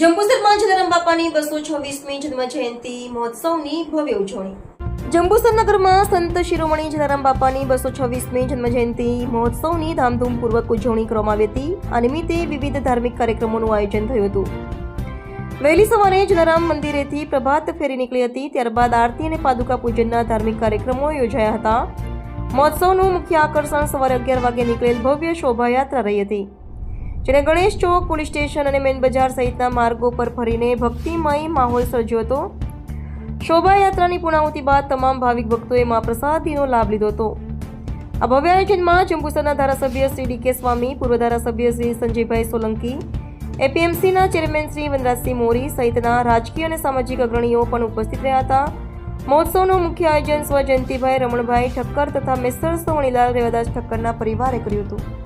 જંબુસરમાં જલારામ બાપાની બસો છવ્વીસમી જન્મ જયંતિ મહોત્સવની ભવ્ય ઉજવણી. જંબુસર નગરમાં સંત શિરોમણી જલારામ બાપાની બસો છવ્વીસમી જન્મ જયંતિ મહોત્સવની ધામધૂમપૂર્વક ઉજવણી કરવામાં આવી હતી. આ નિમિત્તે વિવિધ ધાર્મિક કાર્યક્રમોનું આયોજન થયું હતું. વહેલી સવારે જલારામ મંદિરેથી પ્રભાત ફેરી નીકળી હતી. ત્યારબાદ આરતી અને પાદુકા પૂજનના ધાર્મિક કાર્યક્રમો યોજાયા હતા. મહોત્સવનું મુખ્ય આકર્ષણ સવારે અગિયાર વાગે નીકળેલ ભવ્ય શોભાયાત્રા રહી હતી. જેને ગણેશ ચોક, પોલીસ સ્ટેશન અને મેન બજાર સહિતના માર્ગો પર ફરીને ભક્તિમય માહોલ સર્જ્યો હતો. શોભાયાત્રાની પૂર્ણાહુતિ બાદ તમામ ભાવિક ભક્તોએ મા પ્રસાદીનો લાભ લીધો હતો. આ ભવ્ય આયોજનમાં જંબુસરના ધારાસભ્ય શ્રી ડી કે સ્વામી, પૂર્વ ધારાસભ્ય શ્રી સંજયભાઈ સોલંકી, એપીએમસીના ચેરમેન શ્રી વનરાજસિંહ મોરી સહિતના રાજકીય અને સામાજિક અગ્રણીઓ પણ ઉપસ્થિત રહ્યા હતા. મહોત્સવનું મુખ્ય આયોજન સ્વ જયંતિભાઈ રમણભાઈ ઠક્કર તથા મેસર સોણીલાલ રેવાદાસ ઠક્કરના પરિવારે કર્યું હતું.